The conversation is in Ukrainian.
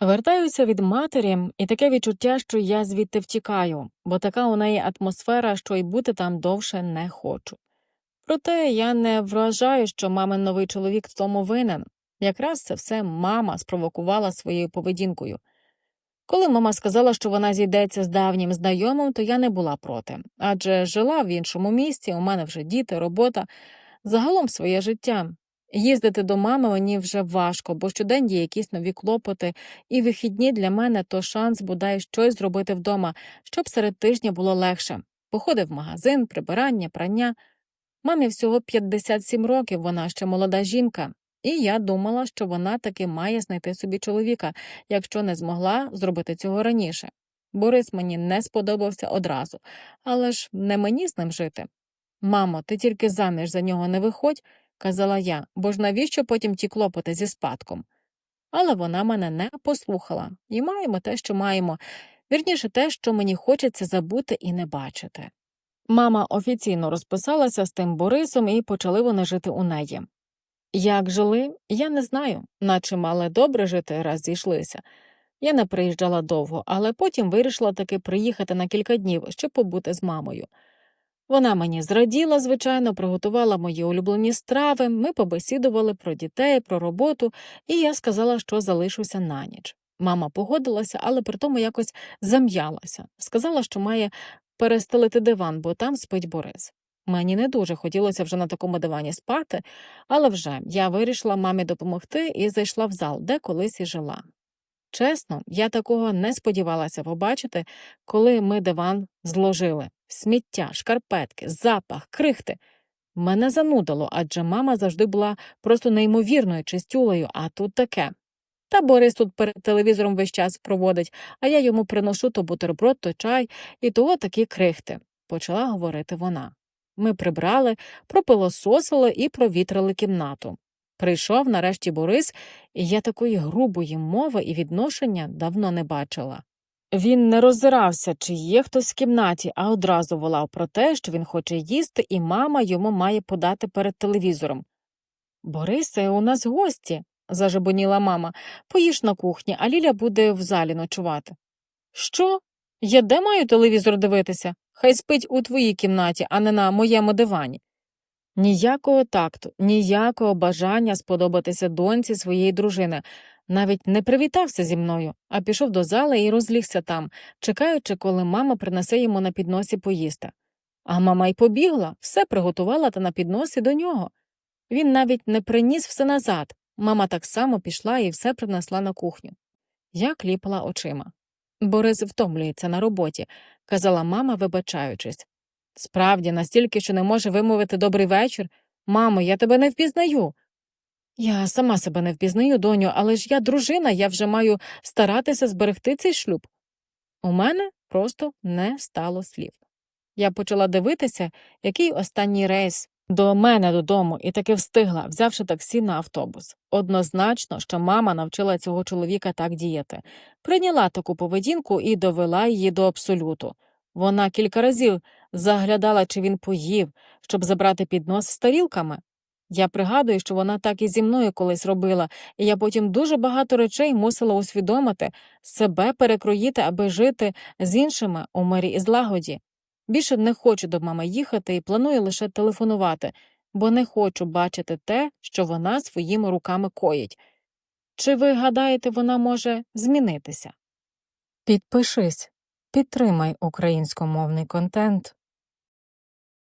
Вертаюся від матері, і таке відчуття, що я звідти втікаю, бо така у неї атмосфера, що й бути там довше не хочу. Проте я не вважаю, що мамин новий чоловік в тому винен. Якраз це все мама спровокувала своєю поведінкою. Коли мама сказала, що вона зійдеться з давнім знайомим, то я не була проти, адже жила в іншому місті, у мене вже діти, робота, загалом своє життя. Їздити до мами мені вже важко, бо щодень є якісь нові клопоти, і вихідні для мене то шанс бодай щось зробити вдома, щоб серед тижня було легше. Походи в магазин, прибирання, прання. Мамі всього 57 років, вона ще молода жінка, і я думала, що вона таки має знайти собі чоловіка, якщо не змогла зробити цього раніше. Борис мені не сподобався одразу, але ж не мені з ним жити. Мамо, ти тільки заміж за нього не виходь, казала я, бо ж навіщо потім ті клопоти зі спадком? Але вона мене не послухала, і маємо те, що маємо, вірніше те, що мені хочеться забути і не бачити. Мама офіційно розписалася з тим Борисом і почали вони жити у неї. Як жили, я не знаю, наче мали добре жити, раз зійшлися. Я не приїжджала довго, але потім вирішила таки приїхати на кілька днів, щоб побути з мамою. Вона мені зраділа, звичайно, приготувала мої улюблені страви, ми побесідували про дітей, про роботу, і я сказала, що залишуся на ніч. Мама погодилася, але при тому якось зам'ялася. Сказала, що має перестелити диван, бо там спить Борис. Мені не дуже хотілося вже на такому дивані спати, але вже я вирішила мамі допомогти і зайшла в зал, де колись і жила. Чесно, я такого не сподівалася побачити, коли ми диван зложили сміття, шкарпетки, запах, крихти. Мене занудило, адже мама завжди була просто неймовірною чистюлею, а тут таке. Та Борис тут перед телевізором весь час проводить, а я йому приношу то бутерброд, то чай, і того такі крихти, почала говорити вона. Ми прибрали, пропилососили і провітрили кімнату. Прийшов нарешті Борис, і я такої грубої мови і відношення давно не бачила. Він не роззирався, чи є хтось в кімнаті, а одразу волав про те, що він хоче їсти, і мама йому має подати перед телевізором. Борисе, у нас гості, зажебоніла мама. Поїж на кухні, а Ліля буде в залі ночувати. Що? Я де маю телевізор дивитися? Хай спить у твоїй кімнаті, а не на моєму дивані. Ніякого такту, ніякого бажання сподобатися доньці своєї дружини, навіть не привітався зі мною, а пішов до зали і розлігся там, чекаючи, коли мама принесе йому на підносі поїсти. А мама й побігла, все приготувала та на підносі до нього. Він навіть не приніс все назад. Мама так само пішла і все принесла на кухню. Я кліпала очима. Борис втомлюється на роботі, казала мама, вибачаючись. Справді, настільки, що не може вимовити добрий вечір. Мамо, я тебе не впізнаю. Я сама себе не впізнаю, доню, але ж я дружина, я вже маю старатися зберегти цей шлюб. У мене просто не стало слів. Я почала дивитися, який останній рейс до мене додому, і таки встигла, взявши таксі на автобус. Однозначно, що мама навчила цього чоловіка так діяти, прийняла таку поведінку і довела її до абсолюту. Вона кілька разів заглядала, чи він поїв, щоб забрати піднос з тарілками. Я пригадую, що вона так і зі мною колись робила, і я потім дуже багато речей мусила усвідомити, себе перекроїти, аби жити з іншими у мирі і злагоді. Більше не хочу до мами їхати і планую лише телефонувати, бо не хочу бачити те, що вона своїми руками коїть. Чи ви гадаєте, вона може змінитися? Підпишись, підтримай українськомовний контент.